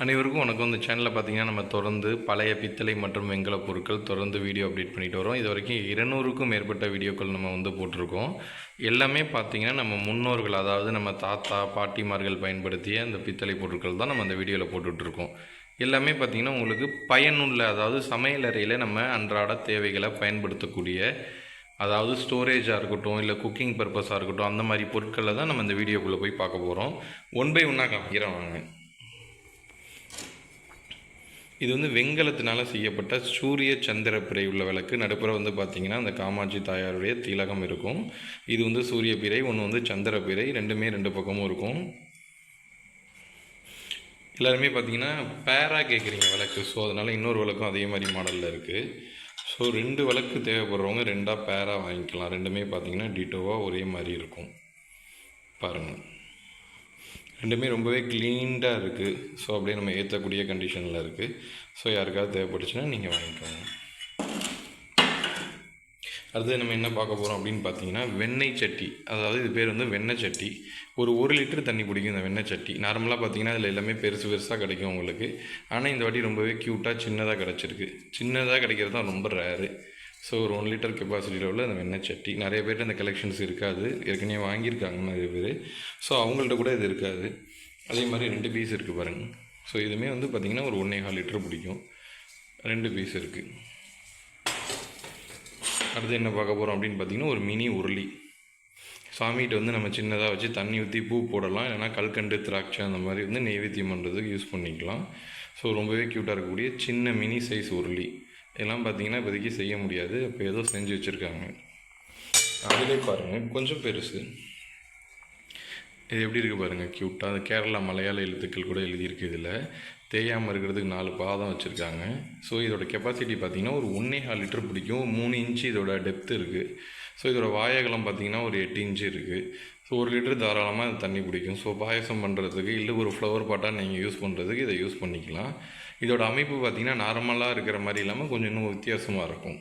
அனைவருக்கும் வணக்கம். இந்த சேனலில் பார்த்தீங்கன்னா நம்ம தொடர்ந்து பழைய பித்தளை மற்றும் வெங்கல பொருட்கள் தொடர்ந்து வீடியோ அப்டேட் பண்ணிட்டு வரோம். இது வரைக்கும் இருநூறுக்கும் மேற்பட்ட வீடியோக்கள் நம்ம வந்து போட்டிருக்கோம். எல்லாமே பார்த்தீங்கன்னா நம்ம முன்னோர்கள் அதாவது நம்ம தாத்தா பாட்டிமார்கள் பயன்படுத்திய அந்த பித்தளை பொருட்கள் தான் நம்ம அந்த வீடியோவில் போட்டுட்ருக்கோம் எல்லாமே பார்த்தீங்கன்னா உங்களுக்கு பயனுள்ள அதாவது சமையலறையில் நம்ம அன்றாட தேவைகளை பயன்படுத்தக்கூடிய அதாவது ஸ்டோரேஜாக இருக்கட்டும் இல்லை குக்கிங் பர்பஸாக இருக்கட்டும் அந்த மாதிரி பொருட்களை தான் நம்ம இந்த வீடியோக்குள்ளே போய் பார்க்க போகிறோம் ஒன் பை ஒன்னாக காமிக்கிறேன் வாங்க. இது வந்து வெங்கலத்தினால் செய்யப்பட்ட சூரிய சந்திர பிறை உள்ள விளக்கு. நடுப்புற வந்து பார்த்திங்கன்னா அந்த காமாட்சி தாயாருடைய திலகம் இருக்கும். இது வந்து சூரிய பிறை ஒன்று வந்து சந்திர பிறை ரெண்டுமே ரெண்டு பக்கமும் இருக்கும். எல்லாருமே பார்த்தீங்கன்னா பேரா கேட்குறீங்க விளக்கு. ஸோ அதனால் இன்னொரு விளக்கும் அதே மாதிரி மாடலில் இருக்குது ஸோ ரெண்டு விளக்கு தேவைப்படுறவங்க ரெண்டாக பேராக வாங்கிக்கலாம். ரெண்டுமே பார்த்தீங்கன்னா டீட்டோவாக ஒரே மாதிரி இருக்கும். பாருங்கள் ரெண்டுமே ரொம்பவே க்ளீன்டாக இருக்குது ஸோ அப்படியே நம்ம ஏற்றக்கூடிய கண்டிஷனில் இருக்குது ஸோ யாருக்காவது தேவைப்பட்டுச்சுன்னா நீங்கள் வாங்கிக்கோங்க. அடுத்து நம்ம என்ன பார்க்க போகிறோம் அப்படின்னு பார்த்தீங்கன்னா வெண்ணெய் சட்டி. அதாவது இது பேர் வந்து வெண்ணெய் சட்டி. ஒரு ஒரு லிட்டர் தண்ணி பிடிக்கும் இந்த வெண்ணெய் சட்டி. நார்மலாக பார்த்தீங்கன்னா இதில் எல்லாமே பெருசு பெருசாக கிடைக்கும் உங்களுக்கு. ஆனால் இந்த வாட்டி ரொம்பவே க்யூட்டாக சின்னதாக கிடச்சிருக்கு. சின்னதாக கிடைக்கிறது தான் ரொம்ப ரேரு ஸோ ஒரு ஒன் லிட்டர் கெப்பாசிட்டியில் உள்ள அந்த வெண்ணெய் சட்டி. நிறைய பேர்ட்ட அந்த கலெக்ஷன்ஸ் இருக்காது. ஏற்கனவே வாங்கியிருக்காங்க நிறைய பேர். ஸோ அவங்கள்ட்ட கூட இது இருக்காது. அதே மாதிரி ரெண்டு பீஸ் இருக்குது பாருங்கள் ஸோ இதுவுமே வந்து பார்த்திங்கன்னா ஒரு ஒன்றே கால் லிட்டர் பிடிக்கும். ரெண்டு பீஸ் இருக்குது அடுத்து என்ன பார்க்க போகிறோம் அப்படின்னு பார்த்தீங்கன்னா ஒரு மினி உருளி. சாமிகிட்ட வந்து நம்ம சின்னதாக வச்சு தண்ணி ஊற்றி பூ போடலாம். இல்லைனா கல்கண்டு திராட்சை அந்த மாதிரி வந்து நெய்வேத்தியம் பண்ணுறதுக்கு யூஸ் பண்ணிக்கலாம். ஸோ ரொம்பவே க்யூட்டாக இருக்கக்கூடிய சின்ன மினி சைஸ் உருளி. இதெல்லாம் பார்த்தீங்கன்னா இப்போதைக்கு செய்ய முடியாது. இப்போ ஏதோ செஞ்சு வச்சுருக்காங்க. அதிலே பாருங்கள் கொஞ்சம் பெருசு. இது எப்படி இருக்குது பாருங்கள் க்யூட்டாக அது கேரளா மலையாள எழுத்துக்கள் கூட எழுதியிருக்கு இதில். தேயாமல் இருக்கிறதுக்கு நாலு பாதம் வச்சுருக்காங்க. ஸோ இதோட கெப்பாசிட்டி பார்த்தீங்கன்னா ஒரு ஒன்றே கால் லிட்டர் பிடிக்கும். மூணு இன்ச்சு இதோட டெப்த் இருக்குது ஸோ இதோட வாயகலம் பார்த்தீங்கன்னா ஒரு எட்டு இன்ச்சு இருக்குது ஸோ ஒரு லிட்டர் தாராளமாக இது தண்ணி பிடிக்கும் ஸோ பாயசம் பண்ணுறதுக்கு இல்லை ஒரு ஃப்ளவர் பாட்டாக நீங்கள் யூஸ் பண்ணுறதுக்கு இதை யூஸ் பண்ணிக்கலாம். இதோட அமைப்பு பார்த்தீங்கன்னா நார்மலாக இருக்கிற மாதிரி இல்லாமல் கொஞ்சம் இன்னும் வித்தியாசமாக இருக்கும்.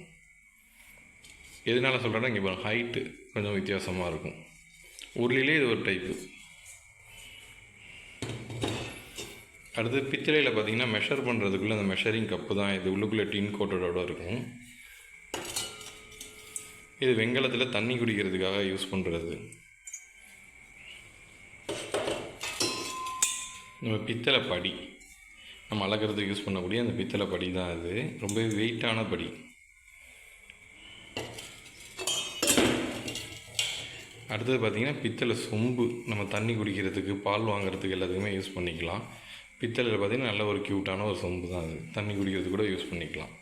எதனால சொல்கிறேன்னா இங்கே ஹைட்டு கொஞ்சம் வித்தியாசமாக இருக்கும். உருளிலே இது ஒரு டைப்பு அடுத்து பித்தளையில் பார்த்தீங்கன்னா மெஷர் பண்ணுறதுக்குள்ளே அந்த மெஷரிங் கப்பு தான். இது உள்ளுக்குள்ளே டின் கோட்டோட இருக்கும். இது வெங்கலத்தில் தண்ணி குடிக்கிறதுக்காக யூஸ் பண்ணுறது நம்ம பித்தளை படி. நம்ம அழகிறதுக்கு யூஸ் பண்ணக்கூடிய அந்த பித்தளை படி தான் அது. ரொம்பவே வெயிட்டான படி. அடுத்தது பார்த்திங்கன்னா பித்தளை சொம்பு. நம்ம தண்ணி குடிக்கிறதுக்கு பால் வாங்குறதுக்கு எல்லாத்துக்குமே யூஸ் பண்ணிக்கலாம். பித்தளையில் பார்த்திங்கன்னா நல்ல ஒரு க்யூட்டான ஒரு சொம்பு தான் அது. தண்ணி குடிக்கிறதுக்கு கூட யூஸ் பண்ணிக்கலாம்.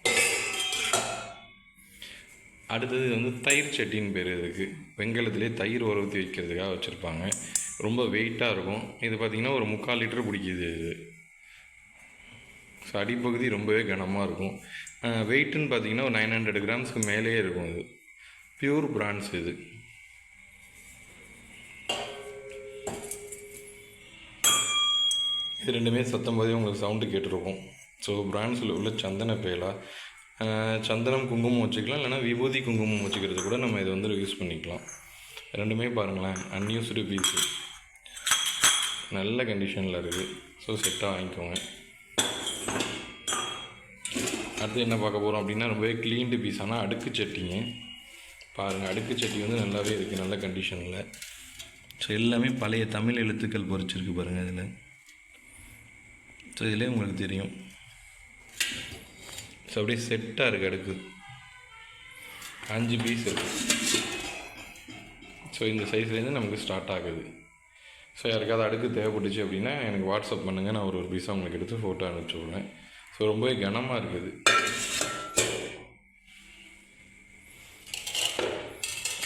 அடுத்தது வந்து தயிர் சட்டின்னு பேர் இதுக்கு. வெங்கலத்திலே தயிர் உர ஊற்றி வைக்கிறதுக்காக வச்சுருப்பாங்க. ரொம்ப வெயிட்டாக இருக்கும். இது பார்த்திங்கன்னா ஒரு முக்கால் லிட்டர் பிடிக்குது இது. ஸோ அடிப்பகுதி ரொம்பவே கனமாக இருக்கும். வெயிட்டுன்னு பார்த்தீங்கன்னா ஒரு நைன் ஹண்ட்ரட் கிராம்ஸ்க்கு மேலேயே இருக்கும் இது. பியூர் பிராண்ட்ஸ் இது. இது ரெண்டுமே சத்தம் போதே உங்களுக்கு சவுண்டு கேட்டிருக்கும். ஸோ பிராண்ட்ஸில் உள்ள சந்தன பேலா சந்தனம் குங்குமம் வச்சுக்கலாம் இல்லைனா விபூதி குங்குமம் வச்சுக்கிறது கூட நம்ம இதை வந்து யூஸ் பண்ணிக்கலாம். ரெண்டுமே பாருங்களேன் அன்யூஸ்டு பீஸு நல்ல கண்டிஷனில் இருக்குது. ஸோ செட்டாக வாங்கிக்கோங்க. அடுத்து என்ன பார்க்க போகிறோம் அப்படின்னா ரொம்பவே க்ளீன்டு பீஸ் ஆனால் அடுக்கு சட்டிங்க. பாருங்கள் அடுக்கு சட்டி வந்து நல்லாவே இருக்குது நல்ல கண்டிஷனில் ஸோ எல்லாமே பழைய தமிழ் எழுத்துக்கள் பொறிச்சிருக்கு பாருங்கள் இதில். ஸோ இதிலே உங்களுக்கு தெரியும். ஸோ அப்படியே செட்டாக இருக்குது அடுக்கு. அஞ்சு பீஸ் இருக்குது ஸோ இந்த சைஸ்லேருந்து நமக்கு ஸ்டார்ட் ஆகுது. ஸோ யாருக்காவது அடுக்கு தேவைப்பட்டுச்சு அப்படின்னா எனக்கு வாட்ஸ்அப் பண்ணுங்கள் நான் ஒரு ஒரு பீஸாக உங்களுக்கு எடுத்து ஃபோட்டோ அனுப்பிச்சி விட்றேன். ஸோ ரொம்பவே கனமாக இருக்குது.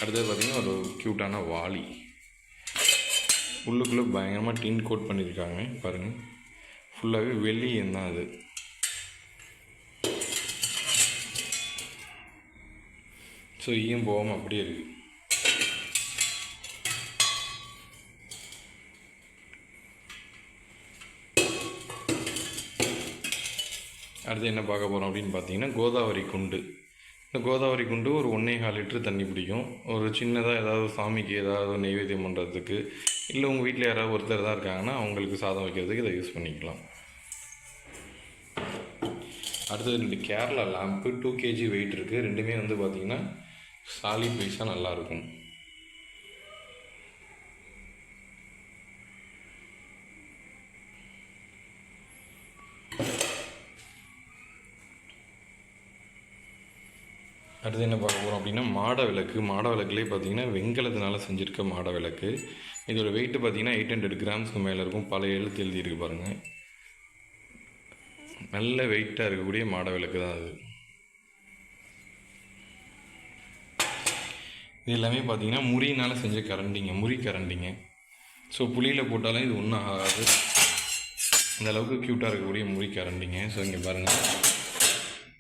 அடுத்தது பார்த்திங்கன்னா ஒரு க்யூட்டான வாலி உள்ளுக்குள்ளே பயங்கரமாக டின் கோட் பண்ணியிருக்காங்க பாருங்கள் ஃபுல்லாகவே வெள்ளியம் தான் அது. ஸோ ஈயும் போகாமல் அப்படியே இருக்குது அடுத்து என்ன பார்க்க போகிறோம் அப்படின்னு பார்த்தீங்கன்னா கோதாவரி குண்டு. இந்த கோதாவரி குண்டு ஒரு ஒன்றே கால் லிட்டர் தண்ணி பிடிக்கும். ஒரு சின்னதாக ஏதாவது சாமிக்கு ஏதாவது நெய்வேத்தியம் பண்ணுறதுக்கு இல்லை உங்கள் வீட்டில் யாராவது ஒருத்தர் தான் இருக்காங்கன்னா அவங்களுக்கு சாதம் வைக்கிறதுக்கு இதை யூஸ் பண்ணிக்கலாம். அடுத்தது ரெண்டு Kerala lamp two kg weight இருக்குது ரெண்டுமே வந்து பார்த்திங்கன்னா சாலிட் வைஸாக நல்லாயிருக்கும் அடுத்து என்ன பார்க்க போகிறோம் அப்படின்னா மாட விளக்கு. மாட விளக்குலேயே பார்த்தீங்கன்னா வெங்கலத்தினால செஞ்சுருக்க மாட விளக்கு. இதோட வெயிட்டு பார்த்தீங்கன்னா எயிட் ஹண்ட்ரட் கிராம்ஸ்க்கு மேலே இருக்கும். பல எழுத்து எழுதியிருக்கு பாருங்கள் நல்ல வெயிட்டாக இருக்கக்கூடிய மாட விளக்கு தான் அது. இது எல்லாமே பார்த்தீங்கன்னா முறியினால் செஞ்ச கரண்டிங்க முறி கரண்டிங்க. ஸோ புளியில் போட்டாலும் இது ஒன்றும் ஆகாது. அந்தளவுக்கு க்யூட்டாக இருக்கக்கூடிய முறி கரண்டிங்க. ஸோ இங்கே பாருங்கள்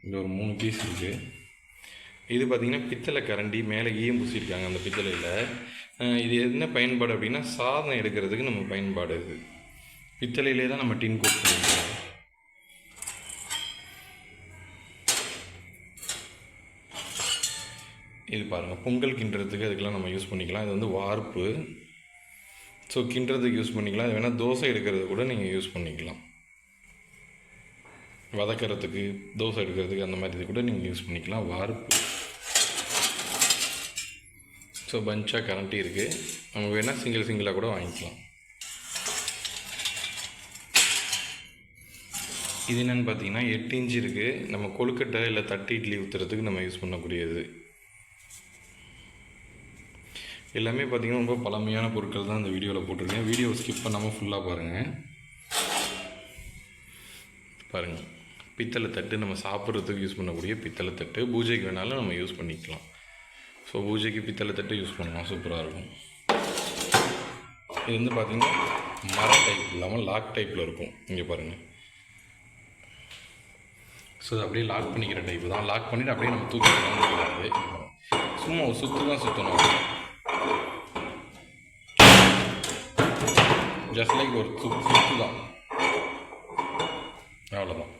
இங்கே ஒரு மூணு பீஸ் இருக்குது இது பார்த்திங்கன்னா பித்தளை கரண்டி மேலே ஈயம் பூசியிருக்காங்க அந்த பித்தளையில். இது என்ன பயன்பாடு அப்படின்னா சாதம் எடுக்கிறதுக்கு நம்ம பயன்பாடு இது. பித்தளையிலே தான் நம்ம டின் கொடுத்துருக்கோம் இது பாருங்கள் பொங்கல் கிண்டுறதுக்கு அதுக்கெல்லாம் நம்ம யூஸ் பண்ணிக்கலாம். இது வந்து வார்ப்பு. ஸோ கிண்டுறதுக்கு யூஸ் பண்ணிக்கலாம். இது வேணால் தோசை எடுக்கிறது கூட நீங்கள் யூஸ் பண்ணிக்கலாம். வதக்கிறதுக்கு தோசை எடுக்கிறதுக்கு அந்த மாதிரி இது கூட நீங்கள் யூஸ் பண்ணிக்கலாம். வார்ப்பு. ஸோ பஞ்சாக கரண்டி இருக்குது நம்ம வேணால் சிங்கிள் சிங்கிளாக கூட வாங்கிக்கலாம். இது என்னென்னு பார்த்தீங்கன்னா எட்டு இன்ச்சு இருக்குது நம்ம கொழுக்கட்டை இல்லை தட்டி இட்லி ஊற்றுறதுக்கு நம்ம யூஸ் பண்ணக்கூடியது. எல்லாமே பார்த்தீங்கன்னா ரொம்ப பழமையான பொருட்கள் தான் இந்த வீடியோவில் போட்டிருக்கேன். வீடியோவை ஸ்கிப் பண்ணாமல் ஃபுல்லாக பாருங்கள் பாருங்கள் பித்தளை தட்டு நம்ம சாப்பிட்றதுக்கு யூஸ் பண்ணக்கூடிய பித்தளை தட்டு. பூஜைக்கு வேணாலும் நம்ம யூஸ் பண்ணிக்கலாம். ஸோ பூஜைக்கு பித்தளை தட்டு யூஸ் பண்ணலாம். சூப்பராக இருக்கும். இது வந்து பார்த்திங்கன்னா மர டைப் இல்லாமல் லாக் டைப்பில் இருக்கும். இங்கே பாருங்கள் ஸோ இது அப்படியே லாக் பண்ணிக்கிற டைப் தான். லாக் பண்ணிவிட்டு அப்படியே நம்ம தூக்கி சும்மா சுற்று தான் சுற்றணும் ஜஸ்ட் லைக் ஒரு சுத்து சுத்து தான். அவ்வளோதான்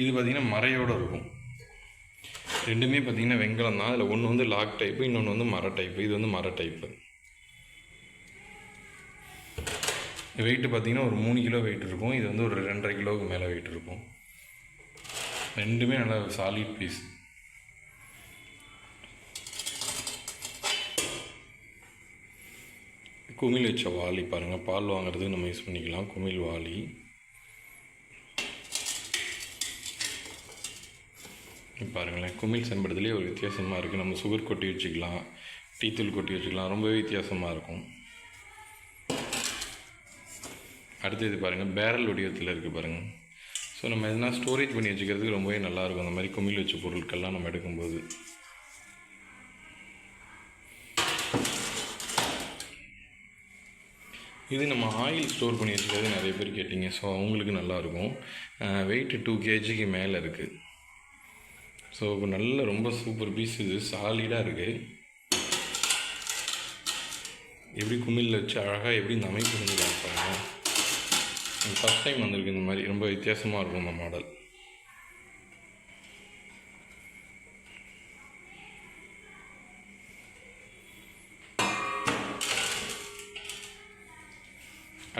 இது பார்த்திங்கன்னா மறையோடு இருக்கும். ரெண்டுமே பார்த்திங்கன்னா வெங்கலம் தான். அதில் ஒன்று வந்து லாக் டைப்பு இன்னொன்று வந்து மர டைப்பு இது வந்து மர டைப்பு வெயிட்டு பார்த்திங்கன்னா ஒரு மூணு கிலோ வெயிட் இருக்கும். இது வந்து ஒரு ரெண்டரை கிலோவுக்கு மேலே வெயிட் இருக்கும். ரெண்டுமே நல்லா சாலிட் பீஸ் குமிழ் வச்ச வாளி பாருங்கள் பால் வாங்குறதுக்கு நம்ம யூஸ் பண்ணிக்கலாம் குமிழ் வாளி பாருங்களேன் குமிழ் செம்படுத்துலேயே ஒரு வித்தியாசமாக இருக்குது நம்ம சுகர் கொட்டி வச்சுக்கலாம் டீத்தூள் கொட்டி வச்சுக்கலாம் ரொம்பவே வித்தியாசமாக இருக்கும். அடுத்து இது பாருங்கள் பேரல் வடிவத்தில் இருக்குது பாருங்கள் ஸோ நம்ம எதனா ஸ்டோரேஜ் பண்ணி வச்சுக்கிறதுக்கு ரொம்பவே நல்லாயிருக்கும் அந்த மாதிரி குமிழ் வச்ச பொருட்கள்லாம் நம்ம எடுக்கும்போது. இது நம்ம ஆயில் ஸ்டோர் பண்ணி வச்சுக்கிறது நிறைய பேர் கேட்டிங்க. ஸோ அவங்களுக்கு நல்லாயிருக்கும் வெயிட்டு டூ கேஜிக்கு மேலே இருக்குது ஸோ இப்போ நல்ல ரொம்ப சூப்பர் பீஸ் இது. சாலிடாக இருக்குது எப்படி குமிழில் வச்சு அழகாக எப்படி இந்த அமைப்பு செஞ்சு காமிப்பாங்க ஃபஸ்ட் டைம் வந்திருக்கு இந்த மாதிரி. ரொம்ப வித்தியாசமாக இருக்கும் இந்த மாடல்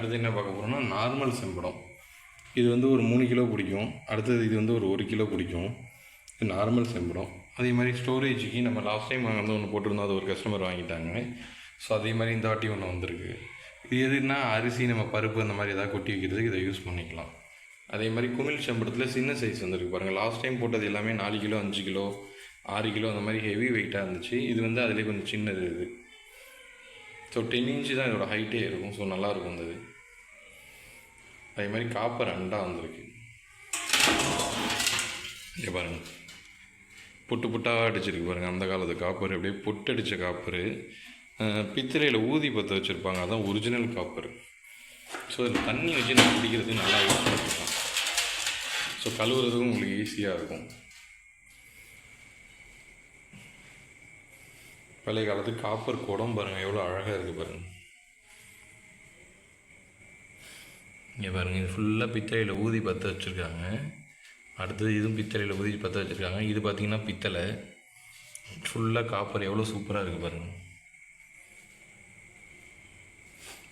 அடுத்து என்ன பார்க்க போகிறோம்னா நார்மல் செம்படம். இது வந்து ஒரு மூணு கிலோ பிடிக்கும். அடுத்தது இது வந்து ஒரு ஒரு கிலோ பிடிக்கும். இது நார்மல் செம்படம். அதே மாதிரி ஸ்டோரேஜுக்கு நம்ம லாஸ்ட் டைம் வந்து ஒன்று போட்டிருந்தோம். அது ஒரு கஸ்டமர் வாங்கிட்டாங்க. ஸோ அதே மாதிரி இந்த வாட்டி ஒன்று வந்திருக்கு. இது எதுனா அரிசி நம்ம பருப்பு அந்த மாதிரி ஏதாவது கொட்டி வைக்கிறதுக்கு இதை யூஸ் பண்ணிக்கலாம். அதே மாதிரி குமிழ் செம்படத்தில் சின்ன சைஸ் வந்திருக்கு. பாருங்கள் லாஸ்ட் டைம் போட்டது எல்லாமே நாலு கிலோ அஞ்சு கிலோ ஆறு கிலோ அந்த மாதிரி ஹெவி வெயிட்டாக இருந்துச்சு. இது வந்து அதிலே கொஞ்சம் சின்னது இது. ஸோ டென் இன்ச்சு தான் இதோட ஹைட்டே இருக்கும். ஸோ நல்லாயிருக்கும் அந்த இது. அதே மாதிரி காப்பர் அண்டா வந்திருக்கு. இங்கே பாருங்கள் புட்டு புட்டாக அடிச்சிருக்கு பாருங்கள் அந்த காலத்து காப்பர் அப்படியே பொட்டு அடித்த காப்பர் பித்திரையில் ஊதி பற்ற வச்சுருப்பாங்க. அதான் ஒரிஜினல் காப்பர் ஸோ அதில் தண்ணி வச்சு நம்ம குடிக்கிறதுக்கு நல்லா யூஸ் பண்ணிக்கலாம் ஸோ கழுவுறதுக்கும் உங்களுக்கு ஈஸியாக இருக்கும். பழைய காலத்து காப்பர் குடம் பாருங்கள் எவ்வளோ அழகாக இருக்குது பாருங்கள் இங்கே பாருங்கள் இது ஃபுல்லாக பித்தளையில் ஊதி பற்ற வச்சுருக்காங்க. அடுத்தது இதுவும் பித்தளையில் ஊதி பற்ற வச்சுருக்காங்க. இது பார்த்திங்கன்னா பித்தளை. ஃபுல்லாக காப்பர் எவ்வளோ சூப்பராக இருக்குது பாருங்கள்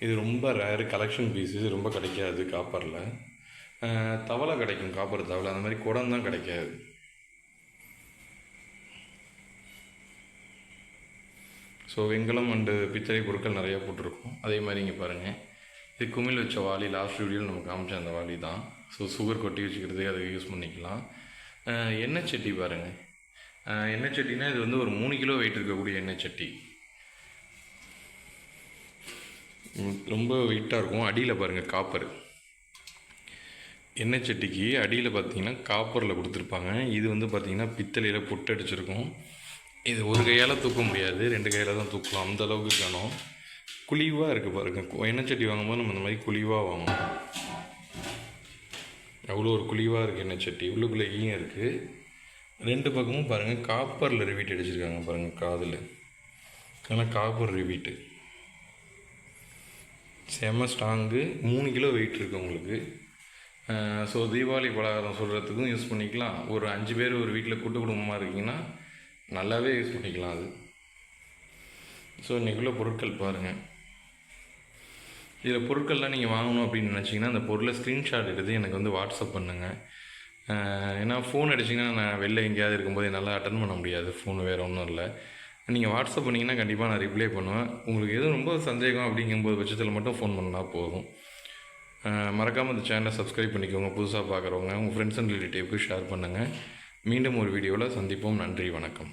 இது ரொம்ப ரேர் கலெக்ஷன் பீஸஸ் இது ரொம்ப கிடைக்காது காப்பரில் தவளை கிடைக்கும் காப்பர் தவளை. அந்த மாதிரி குடம் தான் கிடைக்காது. ஸோ வெங்கலம் அண்டு பித்தளை பொருட்கள் நிறையா போட்டிருக்கோம். அதே மாதிரி இங்கே பாருங்கள் இது குமிழ் வச்ச வாளி லாஸ்ட் வீடியோவில் நம்ம காமிச்ச அந்த வாளி தான். ஸோ சுகர் கொட்டி வச்சுக்கிறதுக்கு அதை யூஸ் பண்ணிக்கலாம். எண்ணெய் சட்டி பாருங்கள் எண்ணெய் சட்டினா இது வந்து ஒரு மூணு கிலோ வெயிட் இருக்கக்கூடிய எண்ணெய் சட்டி. ரொம்ப வெயிட்டாக இருக்கும். அடியில் பாருங்கள் காப்பர் எண்ணெய் சட்டிக்கு அடியில் பார்த்தீங்கன்னா காப்பரில் கொடுத்துருப்பாங்க. இது வந்து பார்த்தீங்கன்னா பித்தளையில் பொட்டு அடிச்சிருக்கும். இது ஒரு கையால் தூக்க முடியாது. ரெண்டு கையால் தான் தூக்கலாம். அந்த அளவுக்கு காணும் குழிவாக இருக்குது பாருங்கள் எண்ணெய் சட்டி வாங்கும்போது நம்ம இந்த மாதிரி குழிவாக வாங்கணும். அவ்வளோ ஒரு குழிவாக இருக்குது எண்ணெய் சட்டி. உள்ளுக்குள்ளே ஈயம் இருக்குது ரெண்டு பக்கமும் பாருங்கள் காப்பரில் ரிவீட் அடிச்சிருக்காங்க பாருங்கள் காதில். ஆனால் காப்பர் ரிவீட்டு செம ஸ்ட்ராங்கு மூணு கிலோ வெயிட் இருக்குது உங்களுக்கு. ஸோ தீபாவளி பலகாரம் சொல்கிறதுக்கும் யூஸ் பண்ணிக்கலாம். ஒரு அஞ்சு பேர் ஒரு வீட்டில் கூட்டு குடும்பமாக இருக்கீங்கன்னா நல்லாவே யூஸ் பண்ணிக்கலாம் அது. ஸோ இன்றைக்குள்ள பொருட்கள் பாருங்கள் இதில் பொருட்கள்லாம் நீங்கள் வாங்கணும் அப்படின்னு நினச்சிங்கன்னா அந்த பொருளை ஸ்க்ரீன்ஷாட் எடுத்து எனக்கு வந்து வாட்ஸ்அப் பண்ணுங்கள் ஏன்னா ஃபோன் அடிச்சிங்கன்னா நான் வெளில எங்கேயாவது இருக்கும்போது என்னால் அட்டன் பண்ண முடியாது. ஃபோன் வேறு ஒன்றும் இல்லை. நீங்கள் வாட்ஸ்அப் பண்ணிங்கன்னா கண்டிப்பாக நான் ரிப்ளை பண்ணுவேன். உங்களுக்கு எதுவும் ரொம்ப சந்தேகம் அப்படிங்கும்போது பட்சத்தில் மட்டும் ஃபோன் பண்ணால் போதும். மறக்காமல் இந்த சேனலை சப்ஸ்கிரைப் பண்ணிக்கோங்க. புதுசாக பார்க்குறவங்க உங்கள் ஃப்ரெண்ட்ஸ் அண்ட் ரிலேட்டிவ்க்கு ஷேர் பண்ணுங்கள் மீண்டும் ஒரு வீடியோவில் சந்திப்போம். நன்றி வணக்கம்.